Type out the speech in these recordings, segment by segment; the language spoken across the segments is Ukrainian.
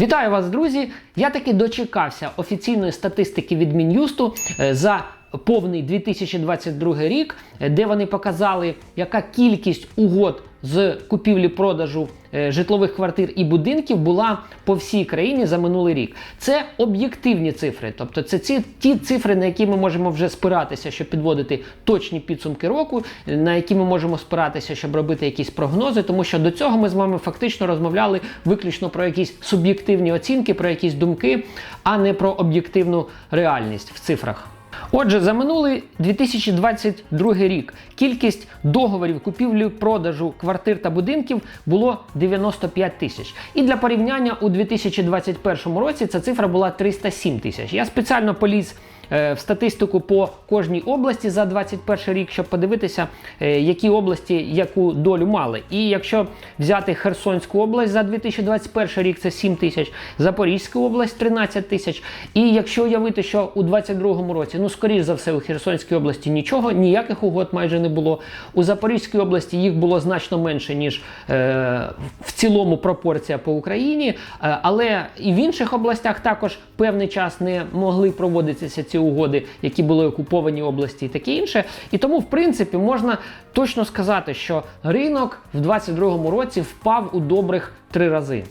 Вітаю вас, друзі! Я таки дочекався офіційної статистики від Мін'юсту е, за повний 2022 рік, е, де вони показали, яка кількість угод з купівлі-продажу е, житлових квартир і будинків була по всій країні за минулий рік. Це об'єктивні цифри, тобто це ці ті цифри, на які ми можемо вже спиратися, щоб підводити точні підсумки року, е, на які ми можемо спиратися, щоб робити якісь прогнози, тому що до цього ми з вами фактично розмовляли виключно про якісь суб'єктивні оцінки, про якісь думки, а не про об'єктивну реальність в цифрах. Отже, за минулий 2022 рік кількість договорів купівлі-продажу квартир та будинків було 95 тисяч. І для порівняння у 2021 році ця цифра була 307 тисяч. Я спеціально поліз в статистику по кожній області за 2021 рік, щоб подивитися, е, які області яку долю мали. І якщо взяти Херсонську область за 2021 рік, це 7 тисяч, Запорізьку область 13 тисяч. І якщо уявити, що у 2022 році, ну скоріш за все, у Херсонській області нічого, ніяких угод майже не було. У Запорізькій області їх було значно менше, ніж е, в цілому пропорція по Україні. Е, але і в інших областях також певний час не могли проводитися ці угоди, які були окуповані області і таке інше. І тому, в принципі, можна точно сказати, що ринок в 2022 році впав у добрих три рази.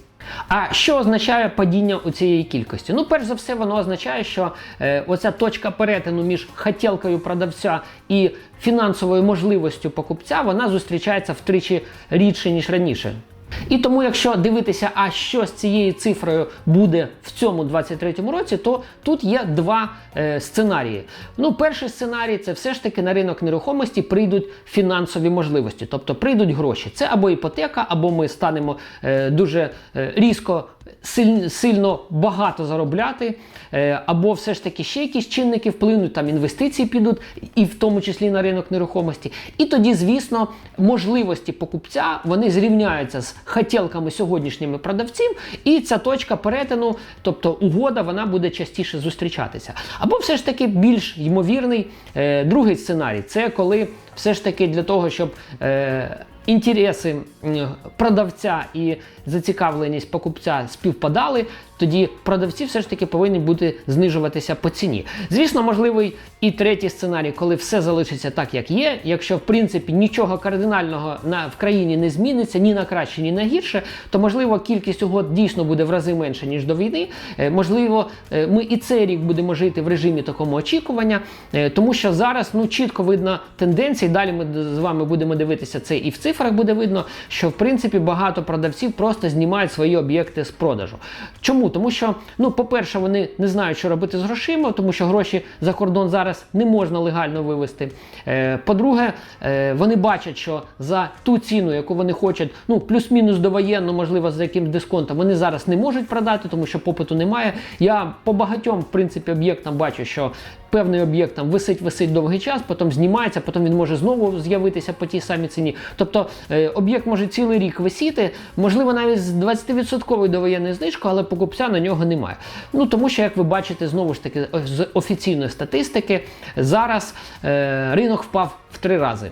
А що означає падіння у цієї кількості? Ну, перш за все, воно означає, що е, оця точка перетину між хотілкою продавця і фінансовою можливістю покупця, вона зустрічається втричі рідше, ніж раніше. І тому, якщо дивитися, а що з цією цифрою буде в цьому 23-му році, то тут є два е, сценарії. Ну, перший сценарій це все ж таки на ринок нерухомості прийдуть фінансові можливості, тобто прийдуть гроші. Це або іпотека, або ми станемо е, дуже е, різко силь, сильно багато заробляти, е, або все ж таки ще якісь чинники вплинуть, там інвестиції підуть, і в тому числі на ринок нерухомості. І тоді, звісно, можливості покупця вони зрівняються з хотілками сьогоднішніми продавців, і ця точка перетину, тобто угода, вона буде частіше зустрічатися. Або все ж таки більш ймовірний е, другий сценарій це коли все ж таки для того, щоб. Е, Інтереси продавця і зацікавленість покупця співпадали, тоді продавці все ж таки повинні бути знижуватися по ціні. Звісно, можливий і третій сценарій, коли все залишиться так, як є. Якщо в принципі нічого кардинального на в країні не зміниться ні на краще, ні на гірше, то можливо кількість угод дійсно буде в рази менше ніж до війни. Е, Можливо, е, ми і цей рік будемо жити в режимі такому очікування, е, тому що зараз ну чітко видно тенденції. Далі ми з вами будемо дивитися це і в цифрах буде видно, що в принципі багато продавців просто знімають свої об'єкти з продажу. Чому? Тому що, ну, по-перше, вони не знають, що робити з грошима, тому що гроші за кордон зараз не можна легально вивезти. Е, По-друге, е, вони бачать, що за ту ціну, яку вони хочуть, ну плюс-мінус довоєнно, можливо, за якимсь дисконтом, вони зараз не можуть продати, тому що попиту немає. Я по багатьом в принципі об'єктам бачу, що певний об'єкт там висить, висить довгий час, потім знімається, потім він може знову з'явитися по тій самій ціні. Тобто е, об'єкт може цілий рік висіти, можливо, навіть з 20% довоєнної знижкою, але покупця на нього немає. Ну тому що, як ви бачите, знову ж таки з офіційної статистики, зараз е, ринок впав в три рази.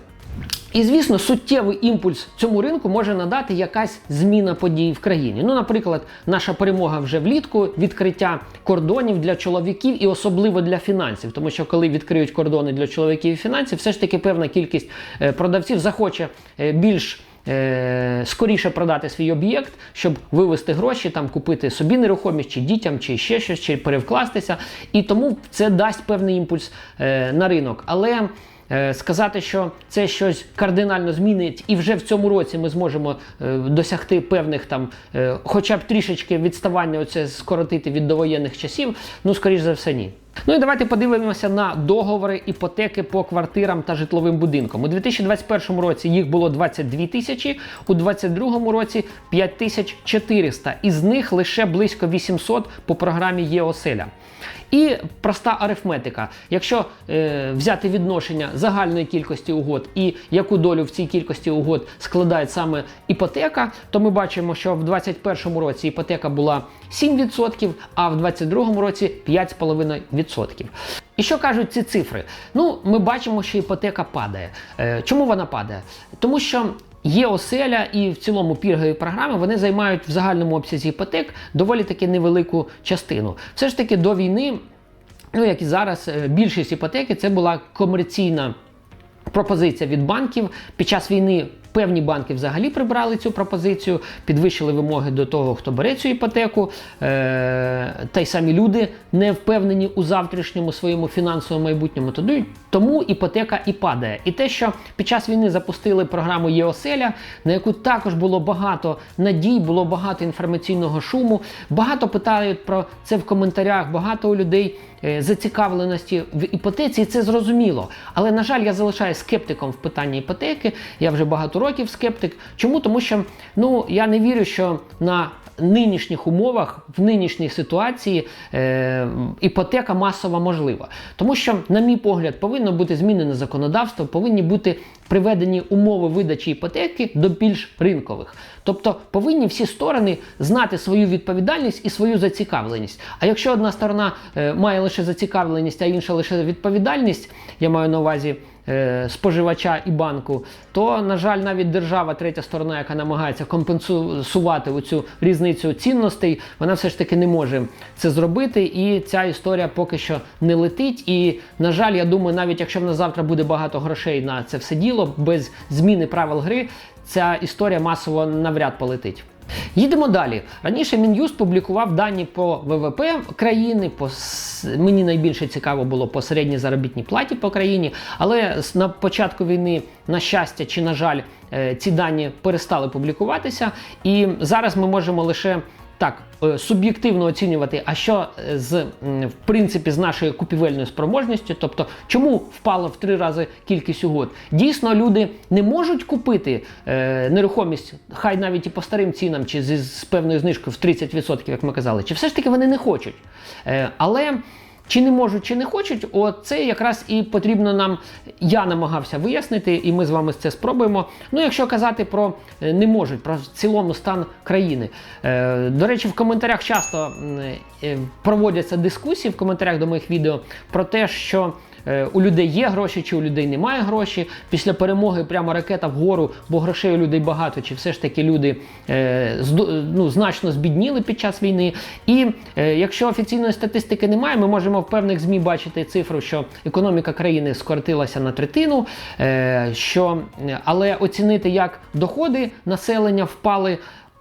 І звісно, суттєвий імпульс цьому ринку може надати якась зміна подій в країні. Ну, наприклад, наша перемога вже влітку, відкриття кордонів для чоловіків і особливо для фінансів. Тому що коли відкриють кордони для чоловіків і фінансів, все ж таки певна кількість е, продавців захоче е, більш. е, Скоріше продати свій об'єкт, щоб вивести гроші, там купити собі нерухомість, чи дітям, чи ще щось, чи перевкластися. І тому це дасть певний імпульс на ринок. Але Сказати, що це щось кардинально змінить, і вже в цьому році ми зможемо е, досягти певних там, е, хоча б трішечки відставання, оце скоротити від довоєнних часів, ну скоріш за все, ні. Ну і давайте подивимося на договори іпотеки по квартирам та житловим будинкам. У 2021 році їх було 22 тисячі, у 2022 році 5400, із них лише близько 800 по програмі ЄОСЕЛЯ. І проста арифметика. Якщо е, взяти відношення загальної кількості угод і яку долю в цій кількості угод складає саме іпотека, то ми бачимо, що в 2021 році іпотека була 7%, а в 2022 році 5,5%. І що кажуть ці цифри? Ну, ми бачимо, що іпотека падає. Е, чому вона падає? Тому що Є оселя і в цілому пільгові програми вони займають в загальному обсязі іпотек доволі таки невелику частину. Все ж таки до війни, ну як і зараз, е, більшість іпотеки це була комерційна пропозиція від банків. Під час війни певні банки взагалі прибрали цю пропозицію, підвищили вимоги до того, хто бере цю іпотеку. Е- та й самі люди не впевнені у завтрашньому своєму фінансовому майбутньому. Тоді- Тому іпотека і падає. І те, що під час війни запустили програму ЄОСЕЛЯ, на яку також було багато надій, було багато інформаційного шуму. Багато питають про це в коментарях, багато у людей е, зацікавленості в іпотеці, і це зрозуміло. Але, на жаль, я залишаюся скептиком в питанні іпотеки. Я вже багато років скептик. Чому? Тому що ну, я не вірю, що на нинішніх умовах, в нинішній ситуації е, іпотека масово можлива. Тому що, на мій погляд, повинно бути змінене законодавство, повинні бути приведені умови видачі іпотеки до більш ринкових. Тобто повинні всі сторони знати свою відповідальність і свою зацікавленість. А якщо одна сторона е, має лише зацікавленість, а інша лише відповідальність, я маю на увазі споживача і банку, то, на жаль, навіть держава, третя сторона, яка намагається компенсувати оцю різницю цінностей, вона все ж таки не може це зробити. І ця історія поки що не летить. І, на жаль, я думаю, навіть якщо в нас завтра буде багато грошей на це все діло, без зміни правил гри, ця історія масово навряд полетить. Їдемо далі. Раніше Мін'юст публікував дані по ВВП країни. По мені найбільше цікаво було по середній заробітній платі по країні. Але на початку війни, на щастя чи на жаль, е, ці дані перестали публікуватися. І зараз ми можемо лише так е, суб'єктивно оцінювати, а що е, з в принципі з нашою купівельною спроможністю, тобто чому впало в три рази кількість угод. Дійсно, люди не можуть купити е, нерухомість, хай навіть і по старим цінам, чи з, з певною знижкою в 30%, як ми казали, чи все ж таки вони не хочуть. Е, але чи не можуть, чи не хочуть, оце якраз і потрібно нам. Я намагався вияснити, і ми з вами це спробуємо. Ну, якщо казати про е, не можуть, про цілому стан країни. Е, До речі, в коментарях часто е, проводяться дискусії в коментарях до моїх відео про те, що. Е, У людей є гроші, чи у людей немає гроші. Після перемоги прямо ракета вгору, бо грошей у людей багато, чи все ж таки люди е, ну, значно збідніли під час війни. І е, якщо офіційної статистики немає, ми можемо в певних ЗМІ бачити цифру, що економіка країни скоротилася на третину. Що, але оцінити, як доходи населення впали.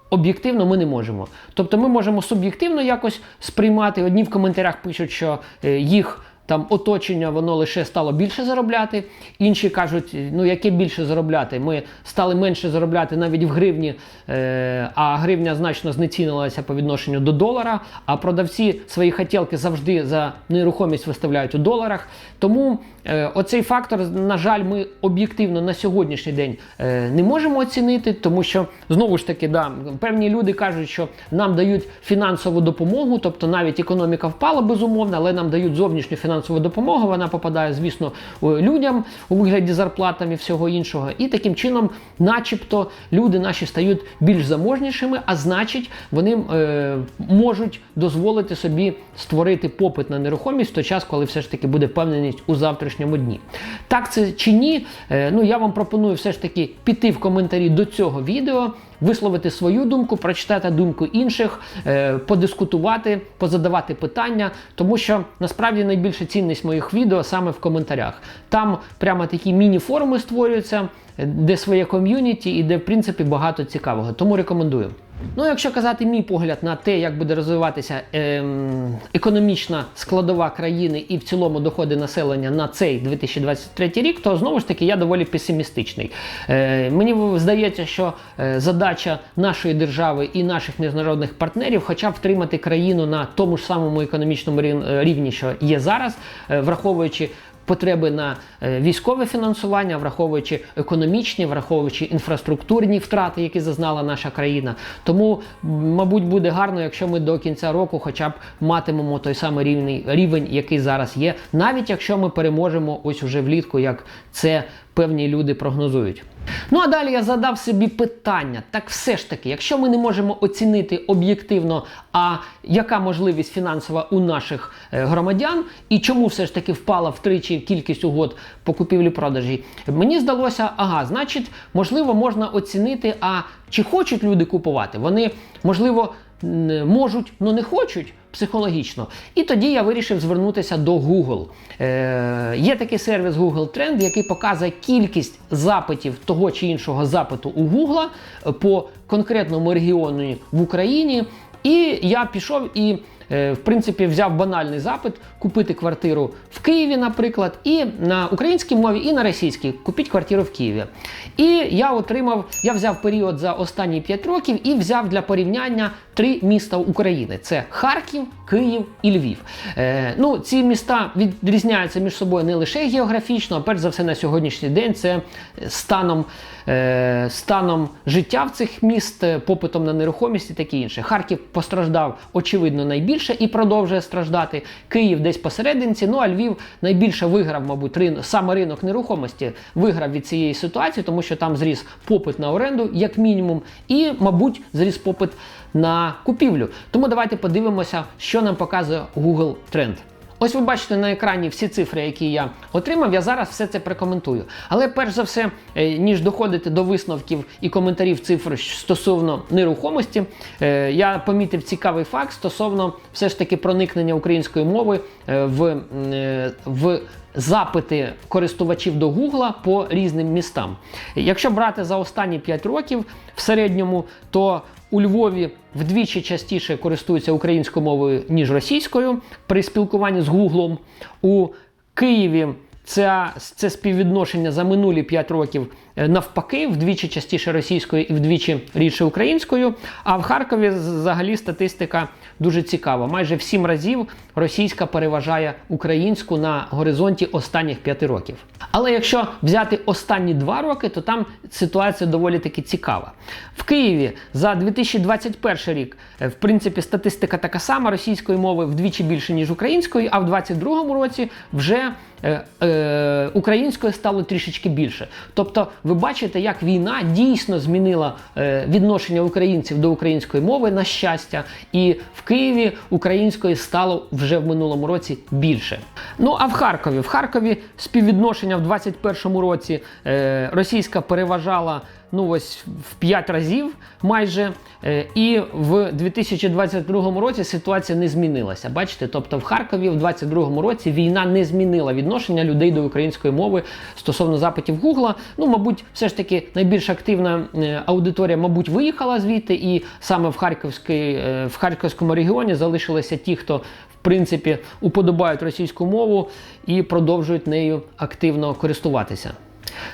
Об'єктивно ми не можемо. Тобто ми можемо суб'єктивно якось сприймати. Одні в коментарях пишуть, що їх там оточення воно лише стало більше заробляти. Інші кажуть, ну яке більше заробляти? Ми стали менше заробляти навіть в гривні, е, а гривня значно знецінилася по відношенню до долара. А продавці свої хотілки завжди за нерухомість виставляють у доларах. Тому е, оцей фактор, на жаль, ми об'єктивно на сьогоднішній день е, не можемо оцінити, тому що знову ж таки, да, певні люди кажуть, що нам дають фінансову допомогу, тобто навіть економіка впала безумовно, але нам дають зовнішню фінансову допомогу. Вона попадає, звісно, людям у вигляді зарплатами всього іншого. І таким чином, начебто, люди наші стають більш заможнішими, а значить, вони е, можуть дозволити собі створити попит на нерухомість в той час, коли все ж таки буде впевненість у завтрашньому дні. Так це чи ні? Е, ну я вам пропоную все ж таки піти в коментарі до цього відео. Висловити свою думку, прочитати думку інших, е, подискутувати, позадавати питання, тому що насправді найбільша цінність моїх відео саме в коментарях. Там прямо такі міні-форуми створюються, де своє ком'юніті і де, в принципі, багато цікавого. Тому рекомендую. Ну, якщо казати мій погляд на те, як буде розвиватися ем, економічна складова країни і в цілому доходи населення на цей 2023 рік, то знову ж таки я доволі песимістичний. Е, мені здається, що е, задача нашої держави і наших міжнародних партнерів, хоча б втримати країну на тому ж самому економічному е, рівні, що є зараз, е, враховуючи потреби на е, військове фінансування, враховуючи економічні, враховуючи інфраструктурні втрати, які зазнала наша країна. Тому, мабуть, буде гарно, якщо ми до кінця року хоча б матимемо той самий рівний рівень, який зараз є, навіть якщо ми переможемо ось уже влітку, як це певні люди прогнозують. Ну а далі я задав собі питання: так все ж таки, якщо ми не можемо оцінити об'єктивно, а яка можливість фінансова у наших е, громадян, і чому все ж таки впала втричі кількість угод по купівлі-продажі, мені здалося, ага, значить, можливо, можна оцінити, а чи хочуть люди купувати. Вони, можливо, можуть, але не хочуть психологічно. І тоді я вирішив звернутися до Google. Е, є такий сервіс Google Trend, який показує кількість запитів того чи іншого запиту у Google по конкретному регіону в Україні. І я пішов і, в принципі, взяв банальний запит купити квартиру в Києві, наприклад, і на українській мові, і на російській купіть квартиру в Києві. І я отримав, я взяв період за останні 5 років і взяв для порівняння три міста України: це Харків, Київ і Львів. Е, ну, ці міста відрізняються між собою не лише географічно, а перш за все на сьогоднішній день це станом, е, станом життя в цих міст, е, попитом на нерухомість і таке інше. Харків постраждав очевидно найбільше і продовжує страждати. Київ десь посерединці. Ну а Львів найбільше виграв, мабуть, рин... саме ринок нерухомості виграв від цієї ситуації, тому що там зріс попит на оренду, як мінімум, і, мабуть, зріс попит на купівлю. Тому давайте подивимося, що нам показує Google Trend. Ось ви бачите на екрані всі цифри, які я отримав. Я зараз все це прокоментую. Але перш за все, е, ніж доходити до висновків і коментарів цифр стосовно нерухомості, е, я помітив цікавий факт стосовно все ж таки проникнення української мови е, в, в запити користувачів до Гугла по різним містам. Якщо брати за останні 5 років в середньому, то у Львові вдвічі частіше користуються українською мовою, ніж російською при спілкуванні з Гуглом. У Києві це, це співвідношення за минулі 5 років навпаки, вдвічі частіше російською і вдвічі рідше українською. А в Харкові взагалі статистика дуже цікава. Майже в 7 разів російська переважає українську на горизонті останніх 5 років. Але якщо взяти останні 2 роки, то там ситуація доволі таки цікава. В Києві за 2021 рік, е, в принципі, статистика така сама російської мови вдвічі більше, ніж української, а в 2022 році вже е, е, української стало трішечки більше. Тобто, ви бачите, як війна дійсно змінила е, відношення українців до української мови на щастя, і в Києві української стало вже в минулому році більше. Ну а в Харкові, в Харкові співвідношення в 2021 році е, російська переважала ну ось в 5 разів майже. Е, І в 2022 році ситуація не змінилася. Бачите, тобто в Харкові в 2022 році війна не змінила відношення людей до української мови стосовно запитів Гугла. Ну, мабуть, все ж таки найбільш активна е, аудиторія, мабуть, виїхала звідти, і саме в Харківській, е, в Харківському регіоні залишилися ті, хто в принципі уподобають російську мову і продовжують нею активно користуватися.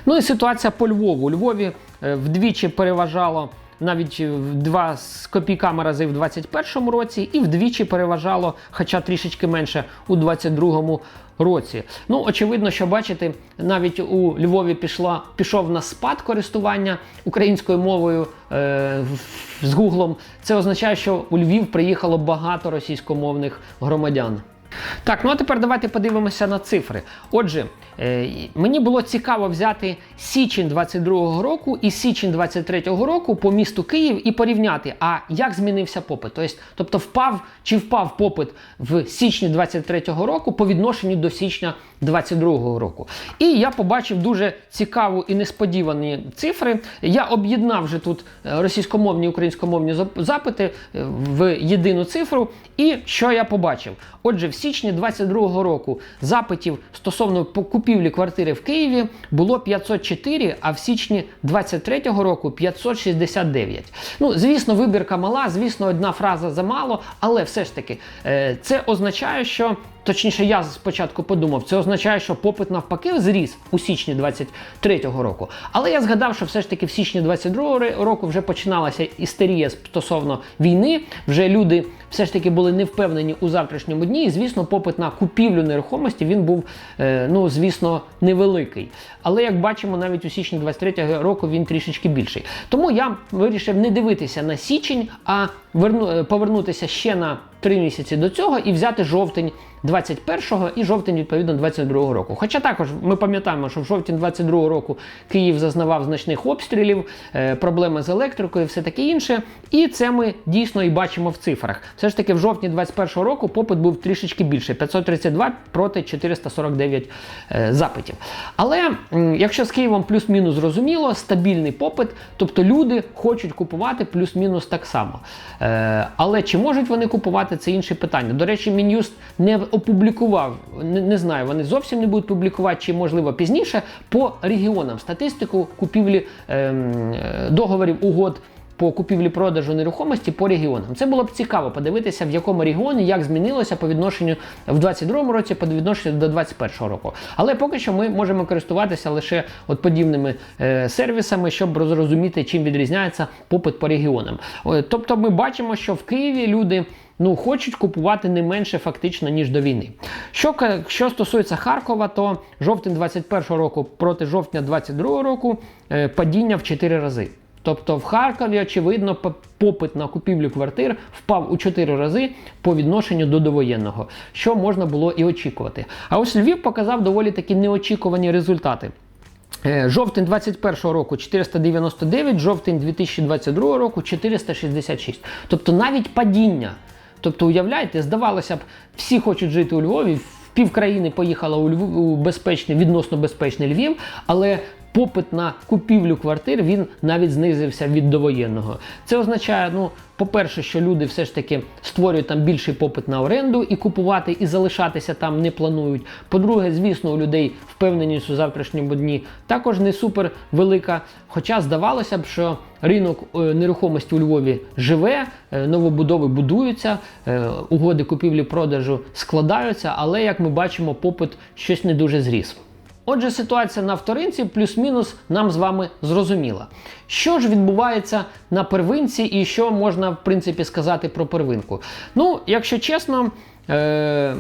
Ну і ситуація по Львову. У Львові е, вдвічі переважало навіть в два з копійками рази в 2021 році, і вдвічі переважало, хоча трішечки менше, у 2022 році. Ну, очевидно, що бачите, навіть у Львові пішла, пішов на спад користування українською мовою е, з Гуглом. Це означає, що у Львів приїхало багато російськомовних громадян. Так, ну а тепер давайте подивимося на цифри. Отже, е, мені було цікаво взяти січень 22-го року і січень 23-го року по місту Київ і порівняти, а як змінився попит. Тобто, впав чи впав попит в січні 23-го року по відношенню до січня 22-го року. І я побачив дуже цікаву і несподівані цифри. Я об'єднав вже тут е, російськомовні і українськомовні запити е, в єдину цифру. І що я побачив? Отже, в січні 22-го року запитів стосовно купівлі квартири в Києві було 504, а в січні 23-го року 569. Ну, звісно, вибірка мала, звісно, одна фраза замало, але все ж таки е, це означає, що. Точніше, я спочатку подумав, це означає, що попит навпаки зріс у січні 23-го року. Але я згадав, що все ж таки в січні 22-го року вже починалася істерія стосовно війни. Вже люди все ж таки були не впевнені у завтрашньому дні. І звісно, попит на купівлю нерухомості він був, е, ну звісно, невеликий. Але як бачимо, навіть у січні 23-го року він трішечки більший. Тому я вирішив не дивитися на січень, а верну, е, повернутися ще на 3 місяці до цього і взяти жовтень 21-го і жовтень, відповідно, 22-го року. Хоча також ми пам'ятаємо, що в жовтні 22-го року Київ зазнавав значних обстрілів, е, проблеми з електрикою, все таке інше. І це ми дійсно і бачимо в цифрах. Все ж таки, в жовтні 21-го року попит був трішечки більше 532 проти 449 е, запитів. Але якщо з Києвом плюс-мінус зрозуміло, стабільний попит, тобто люди хочуть купувати плюс-мінус так само. Е, але чи можуть вони купувати, це інше питання. До речі, Мін'юст не опублікував, не, не знаю, вони зовсім не будуть публікувати, чи можливо пізніше по регіонам статистику купівлі ем, договорів угод. По купівлі-продажу нерухомості по регіонам. Це було б цікаво подивитися, в якому регіоні як змінилося по відношенню в 22-му році, по відношенню до 21-го року. Але поки що ми можемо користуватися лише от подібними е, сервісами, щоб зрозуміти, чим відрізняється попит по регіонам. Е, Тобто, ми бачимо, що в Києві люди. Ну, хочуть купувати не менше фактично, ніж до війни. Що, що стосується Харкова, то жовтень 21 року проти жовтня 22 року е, падіння в 4 рази. Тобто в Харкові, очевидно, попит на купівлю квартир впав у 4 рази по відношенню до довоєнного, що можна було і очікувати. А ось Львів показав доволі такі неочікувані результати. Е, Жовтень 21 року 499, жовтень 2022 року 466. Тобто навіть падіння. Тобто, уявляєте, здавалося б, всі хочуть жити у Львові, Півкраїни поїхала у Львів у безпечний, відносно безпечний Львів, але попит на купівлю квартир він навіть знизився від довоєнного. Це означає, ну, по-перше, що люди все ж таки створюють там більший попит на оренду і купувати, і залишатися там не планують. По-друге, звісно, у людей впевненість у завтрашньому дні також не супер велика. Хоча здавалося б, що ринок е, нерухомості у Львові живе, е, новобудови будуються, е, угоди купівлі-продажу складаються, але як ми бачимо, попит щось не дуже зріс. Отже, ситуація на вторинці плюс-мінус нам з вами зрозуміла. Що ж відбувається на первинці і що можна в принципі сказати про первинку? Ну, якщо чесно, е-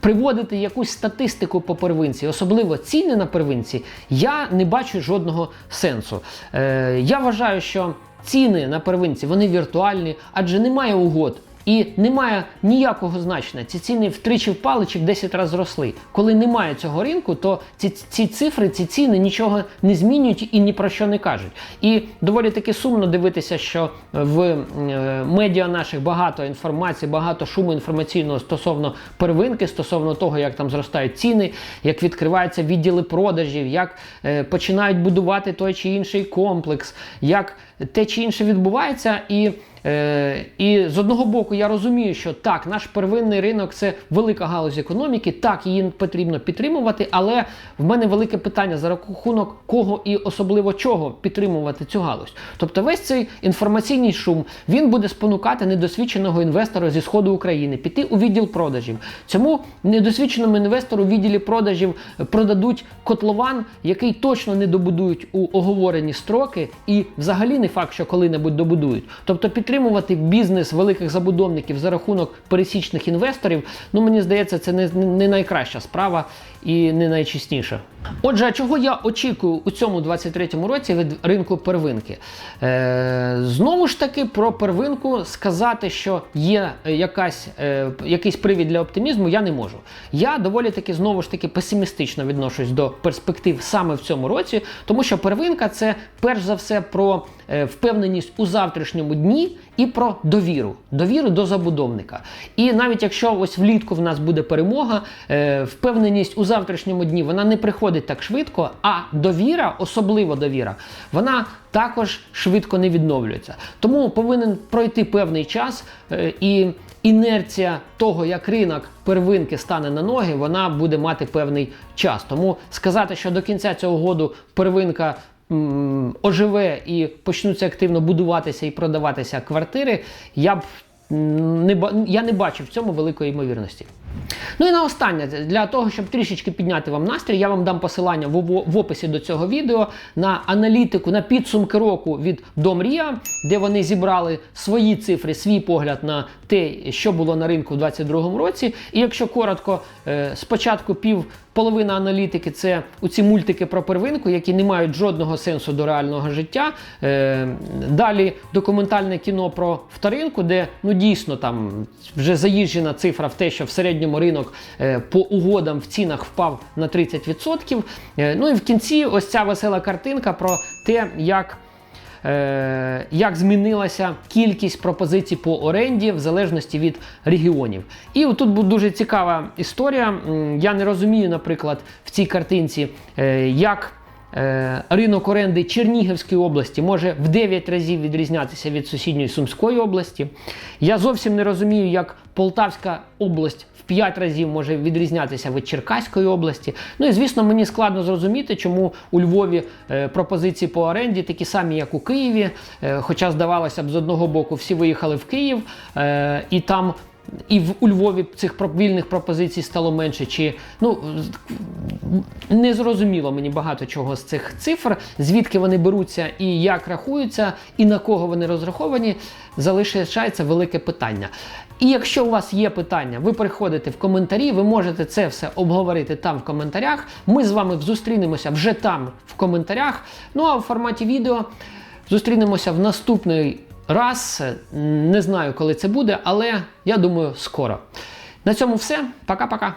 приводити якусь статистику по первинці, особливо ціни на первинці, я не бачу жодного сенсу. Е- я вважаю, що ціни на первинці вони віртуальні, адже немає угод. І немає ніякого значення. Ці ціни втричі впали чи в 10 разів зросли. Коли немає цього ринку, то ці, ці цифри, ці ціни нічого не змінюють і ні про що не кажуть. І доволі таки сумно дивитися, що в е, медіа наших багато інформації, багато шуму інформаційного стосовно первинки, стосовно того, як там зростають ціни, як відкриваються відділи продажів, як е, починають будувати той чи інший комплекс, як те чи інше відбувається і. Е, і з одного боку, я розумію, що так, наш первинний ринок це велика галузь економіки, так, її потрібно підтримувати, але в мене велике питання за рахунок кого і особливо чого підтримувати цю галузь. Тобто весь цей інформаційний шум він буде спонукати недосвідченого інвестора зі сходу України піти у відділ продажів. Цьому недосвідченому інвестору у відділі продажів продадуть котлован, який точно не добудують у оговорені строки, і взагалі не факт, що коли-небудь добудують. Тобто підтримувати бізнес великих забудовників за рахунок пересічних інвесторів, ну мені здається, це не, не найкраща справа і не найчесніша. Отже, чого я очікую у цьому 23-му році від ринку первинки? Е, знову ж таки, про первинку сказати, що є якась, е, якийсь привід для оптимізму, я не можу. Я доволі таки знову ж таки песимістично відношусь до перспектив саме в цьому році, тому що первинка це перш за все про е, впевненість у завтрашньому дні і про довіру, довіру до забудовника. І навіть якщо ось влітку в нас буде перемога, е, впевненість у завтрашньому дні вона не приходить так швидко, а довіра, особливо довіра, вона також швидко не відновлюється. Тому повинен пройти певний час е, і. Інерція того, як ринок первинки стане на ноги, вона буде мати певний час. Тому сказати, що до кінця цього году первинка оживе і почнуться активно будуватися і продаватися квартири, я б не я не бачу в цьому великої ймовірності. Ну і на останнє, для того, щоб трішечки підняти вам настрій, я вам дам посилання в, в описі до цього відео на аналітику, на підсумки року від Домрія, де вони зібрали свої цифри, свій погляд на те, що було на ринку у 2022 році. І якщо коротко, е, спочатку пів половина аналітики це у ці мультики про первинку, які не мають жодного сенсу до реального життя. Е, Далі документальне кіно про вторинку, де ну дійсно там вже заїжджена цифра в те, що в середньому ринок е, по угодам в цінах впав на 30%. Е, Ну і в кінці ось ця весела картинка про те, як. Е, як змінилася кількість пропозицій по оренді в залежності від регіонів. І тут буде дуже цікава історія. Я не розумію, наприклад, в цій картинці, як ринок оренди Чернігівської області може в 9 разів відрізнятися від сусідньої Сумської області. Я зовсім не розумію, як Полтавська область 5 разів може відрізнятися від Черкаської області. Ну і звісно, мені складно зрозуміти, чому у Львові е, пропозиції по оренді такі самі, як у Києві. Е, хоча, здавалося б, з одного боку всі виїхали в Київ, е, і там. І в у Львові цих вільних пропозицій стало менше. Чи ну не зрозуміло мені багато чого з цих цифр, звідки вони беруться і як рахуються, і на кого вони розраховані, залишається велике питання. І якщо у вас є питання, ви приходите в коментарі, ви можете це все обговорити там в коментарях. Ми з вами зустрінемося вже там в коментарях. Ну а в форматі відео зустрінемося в наступний раз. Не знаю, коли це буде, але я думаю, скоро. На цьому все. Пока-пока.